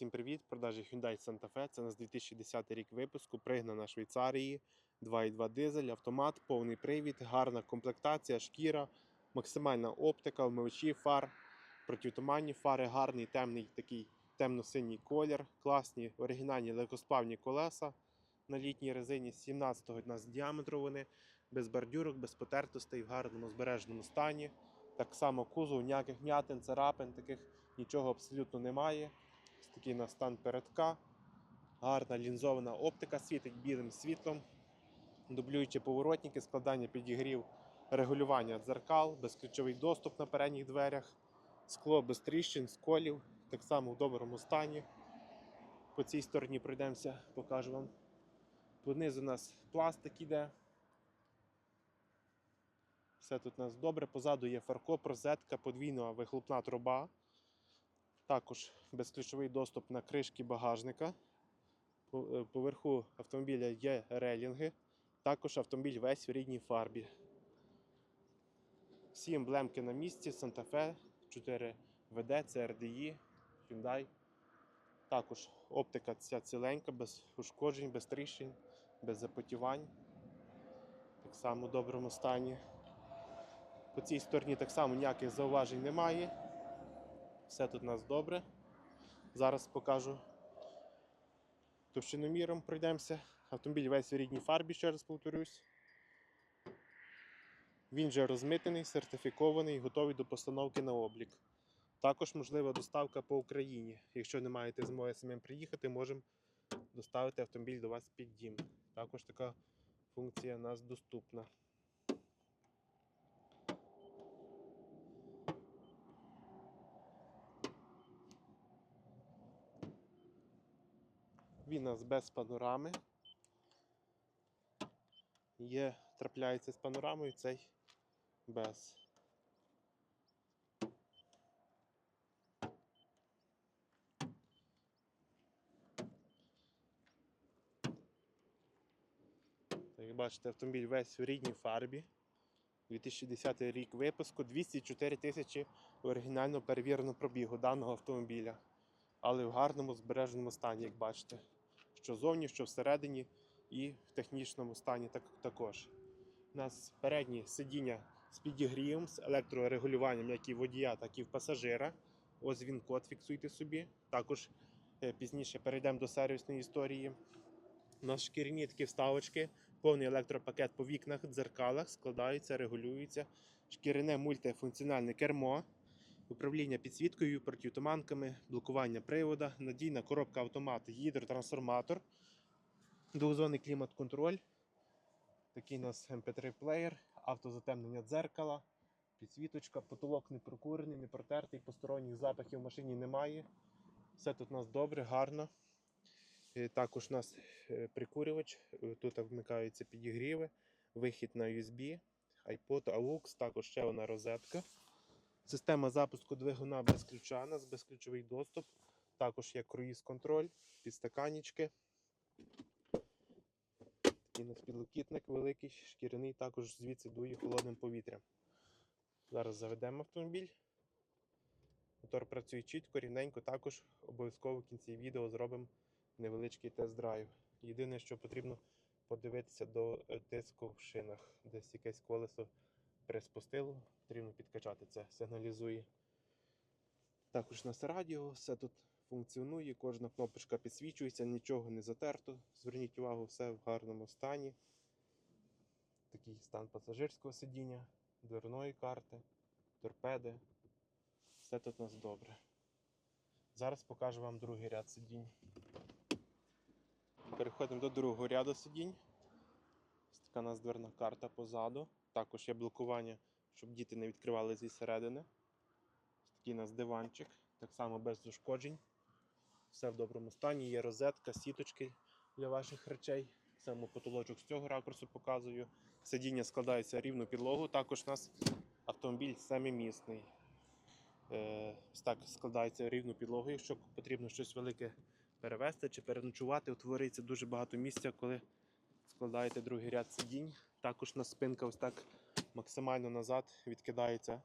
всім привіт! Продажі Hyundai Santa Fe. Це у нас 2010 рік випуску, пригнана Швейцарії, 2.2 дизель, автомат, повний привід, гарна комплектація, шкіра, максимальна оптика, вмивачі фар, протитуманні фари, гарний темний такий темно-синій колір, класні оригінальні легкосплавні колеса на літній резині 17 у нас діаметру вони, без бордюрок, без потертостей, в гарному збереженому стані. Так само кузов, ніяких м'ятин, царапин, таких нічого абсолютно немає. Ось такий на стан передка. Гарна лінзована оптика світить білим світлом. Дублюючі поворотники, складання підігрів, регулювання дзеркал, безключовий доступ на передніх дверях, скло без тріщин, сколів, так само в доброму стані. По цій стороні пройдемося, покажу вам. Понизу у нас пластик іде. Все тут у нас добре. Позаду є фаркоп, розетка, подвійна вихлопна труба. Також безключовий доступ на кришки багажника. Е, Поверху автомобіля є релінги. Також автомобіль весь в рідній фарбі. Всі емблемки на місці: Fe, 4 VD, CRDI, Hyundai. Також оптика ця ціленька, без ушкоджень, без тріщин, без запотівань. Так само в доброму стані. По цій стороні так само ніяких зауважень немає. Все тут у нас добре. Зараз покажу товщиноміром пройдемося. Автомобіль весь у рідній фарбі, ще раз повторюсь. Він вже розмитений, сертифікований, готовий до постановки на облік. Також можлива доставка по Україні. Якщо не маєте змоги самим приїхати, можемо доставити автомобіль до вас під дім. Також така функція у нас доступна. Він у нас без панорами. Є, трапляється з панорамою цей без. Як бачите, автомобіль весь у рідній фарбі. 2010 рік випуску, 204 тисячі оригінально перевіреного пробігу даного автомобіля. Але в гарному збереженому стані, як бачите. Що зовні, що всередині і в технічному стані так, також. У нас передні сидіння з підігрівом, з електрорегулюванням як і водія, так і в пасажира. Ось він код фіксуйте собі. Також е, пізніше перейдемо до сервісної історії. У нас шкіряні такі вставочки, повний електропакет по вікнах, дзеркалах, складається, регулюється. Шкіряне мультифункціональне кермо, управління підсвіткою, протитуманками, блокування привода, надійна коробка автомат, гідротрансформатор, двозонний клімат-контроль. Такий у нас MP3 плеєр, автозатемнення дзеркала, підсвіточка, потолок не прокурений, не протертий, посторонніх запахів в машині немає. Все тут у нас добре, гарно. Е, Також у нас е, прикурювач, е, тут вмикаються підігріви, вихід на USB, iPod, AUX, також ще одна розетка. Система запуску двигуна без ключа, у нас безключовий доступ. Також є круїз-контроль, підстаканічки. Такий нас підлокітник великий, шкіряний, також звідси дує холодним повітрям. Зараз заведемо автомобіль. Мотор працює чітко, рівненько, також обов'язково в кінці відео зробимо невеличкий тест-драйв. Єдине, що потрібно подивитися до тиску в шинах. Десь якесь колесо приспустило, потрібно підкачати це, сигналізує. Також у нас радіо, все тут функціонує, кожна кнопочка підсвічується, нічого не затерто. Зверніть увагу, все в гарному стані. Такий стан пасажирського сидіння, дверної карти, торпеди. Все тут у нас добре. Зараз покажу вам другий ряд сидінь. Переходимо до другого ряду сидінь. Ось така у нас дверна карта позаду. Також є блокування, щоб діти не відкривали зі середини. Такий у нас диванчик, так само без ушкоджень. Все в доброму стані. Є розетка, сіточки для ваших речей. Саме потолочок з цього ракурсу показую. Сидіння складається рівну підлогу. Також у нас автомобіль семимісний. Е, так складається рівну підлогу. Якщо потрібно щось велике перевезти чи переночувати, утворюється дуже багато місця, коли складаєте другий ряд сидінь. Також на спинка ось так максимально назад відкидається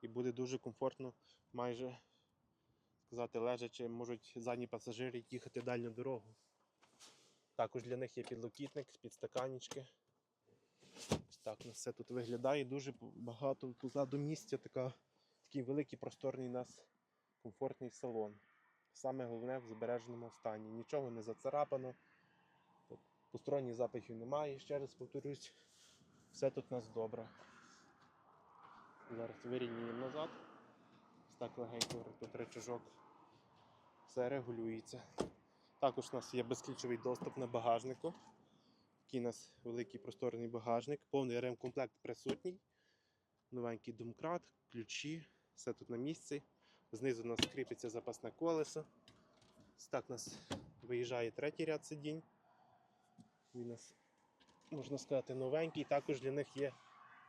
і буде дуже комфортно майже сказати, лежачи, можуть задні пасажири їхати дальню дорогу. Також для них є підлокітник, підстаканічки. Ось так у все тут виглядає. Дуже багато позаду місця, така, такий великий просторний у нас комфортний салон. Саме головне в збереженому стані. Нічого не зацарапано. Посторонніх запахів немає, ще раз повторюсь. Все тут у нас добре. Зараз вирівнюємо назад. Так легенько тут речажок. Все регулюється. Також у нас є безключовий доступ на багажнику. Такий у нас великий просторний багажник, повний ремкомплект присутній. Новенький домкрат, ключі, все тут на місці. Знизу у нас кріпиться запасне колесо. Ось так у нас виїжджає третій ряд сидінь. Він нас, можна сказати, новенький. Також для них є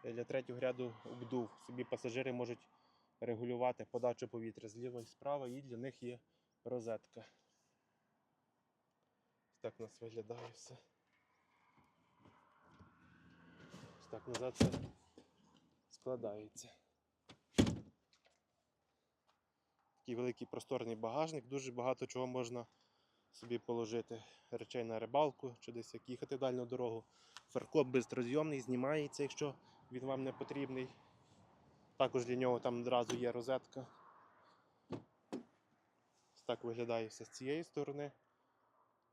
е, для третього ряду обдув. Собі пасажири можуть регулювати подачу повітря зліва і справа, і для них є розетка. Так у нас виглядає все. Ось так назад все складається. Такий великий просторний багажник, дуже багато чого можна собі положити. Речей на рибалку чи десь як їхати дальню дорогу. Фаркоп безрозйомний, знімається, якщо він вам не потрібний. Також для нього там одразу є розетка. Ось так виглядає все з цієї сторони.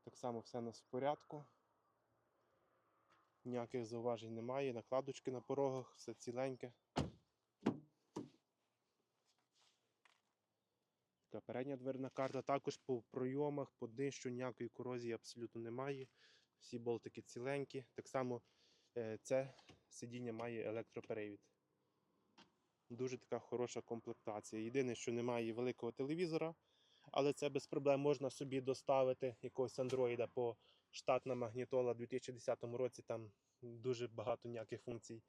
Так само все у нас в порядку. Ніяких зауважень немає, накладочки на порогах, все ціленьке. Така передня дверна карта. Також по пройомах, по днищу ніякої корозії абсолютно немає. Всі болтики ціленькі. Так само е, це сидіння має електроперевід. Дуже така хороша комплектація. Єдине, що немає великого телевізора, але це без проблем можна собі доставити якогось андроїда по штатна магнітола у 2010 році. Там дуже багато ніяких функцій.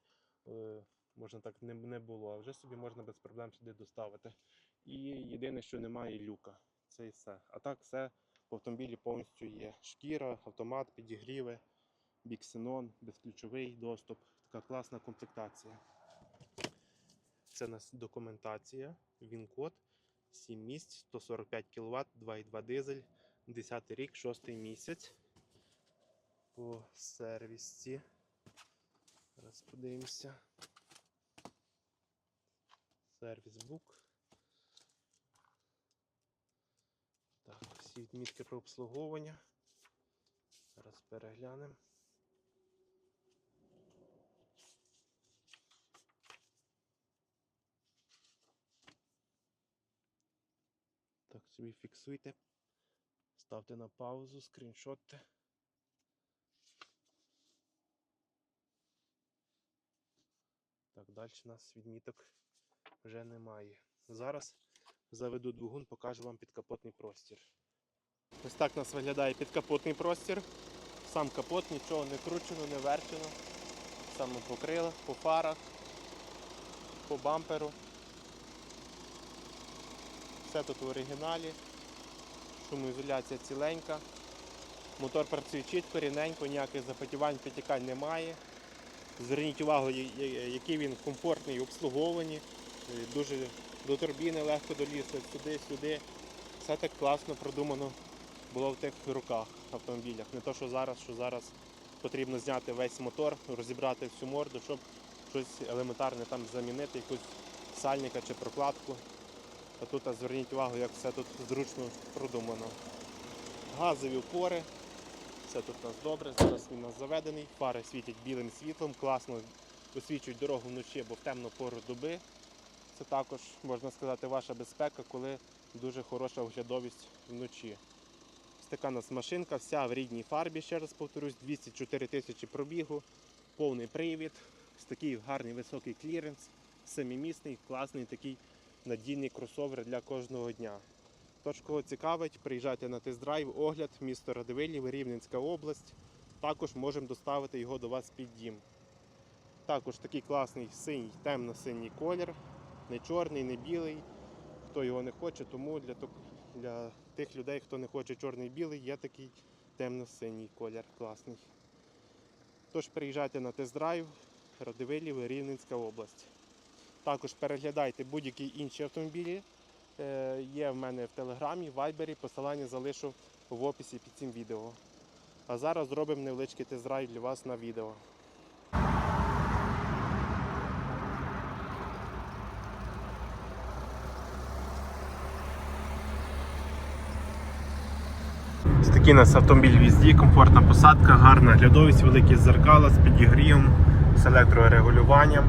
е, Можна так не, не було, а вже собі можна без проблем сюди доставити. І єдине, що немає люка. Це і все. А так все в автомобілі повністю є. Шкіра, автомат, підігріви, біксенон, безключовий доступ. Така класна комплектація. Це у нас документація, він-код, 7 місць, 145 кВт, 2,2 дизель, 10 рік, 6 місяць. По сервісці. Зараз подивимося. Сервіс-бук. Так, відмітки про обслуговування. Зараз переглянемо. Так, собі фіксуйте. Ставте на паузу, скріншотте. Так, далі у нас відміток вже немає. Зараз заведу двигун, покажу вам підкапотний простір. Ось так у нас виглядає підкапотний простір. Сам капот, нічого не кручено, не верчено. Саме по крилах, по фарах, по бамперу. Все тут в оригіналі. Шумоізоляція ціленька. Мотор працює чітко, рівненько, ніяких запотівань, підтікань немає. Зверніть увагу, який він комфортний в обслуговуванні. Е, Дуже до турбіни легко долізти, сюди, сюди. Все так класно продумано було в тих руках автомобілях. Не то, що зараз, що зараз потрібно зняти весь мотор, розібрати всю морду, щоб щось елементарне там замінити, якусь сальника чи прокладку. А тут а зверніть увагу, як все тут зручно продумано. Газові опори, все тут у нас добре. Зараз він у нас заведений. Фари світять білим світлом, класно освічують дорогу вночі або в темну пору доби. Це також, можна сказати, ваша безпека, коли дуже хороша оглядовість вночі. Така у нас машинка, вся в рідній фарбі, ще раз повторюсь, 204 тисячі пробігу, повний привід, ось такий гарний високий кліренс, семимісний, класний такий надійний кросовер для кожного дня. Тож, кого цікавить, приїжджайте на тест-драйв, огляд, місто Радивилів, Рівненська область. Також можемо доставити його до вас під дім. Також такий класний синій, темно-синій колір, не чорний, не білий. Хто його не хоче, тому для, для тих людей, хто не хоче чорний і білий, є такий темно-синій колір класний. Тож приїжджайте на тест-драйв, Радивилів, Рівненська область. Також переглядайте будь-які інші автомобілі е, є в мене в телеграмі, вайбері, посилання залишу в описі під цим відео. А зараз зробимо невеличкий тест-драйв для вас на відео. Ось такий у нас автомобіль в їзді, комфортна посадка, гарна глядовість, великі зеркала з підігрівом, з електрорегулюванням.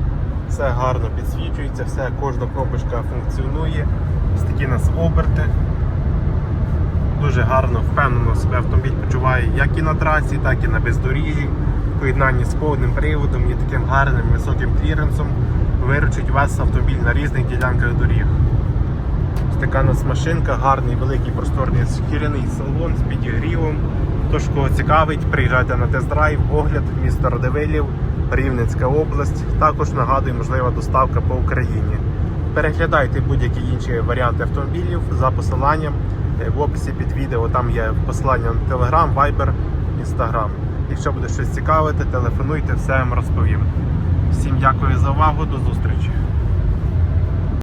Все гарно підсвічується, все, кожна кнопочка функціонує. Ось такі у нас оберти. Дуже гарно, впевнено себе автомобіль почуває як і на трасі, так і на бездоріжжі. Поєднанні з повним приводом і таким гарним високим кліренсом виручить вас автомобіль на різних ділянках доріг. Така у нас машинка, гарний, великий просторний шкіряний салон з підігрівом. Тож, кого цікавить, приїжджайте на тест-драйв, огляд, місто Родивилів, Рівненська область. Також нагадую, можлива доставка по Україні. Переглядайте будь-які інші варіанти автомобілів за посиланням е, в описі під відео. Там є посилання на Telegram, Viber, Instagram. Якщо буде щось цікавити, телефонуйте, все вам розповім. Всім дякую за увагу, до зустрічі!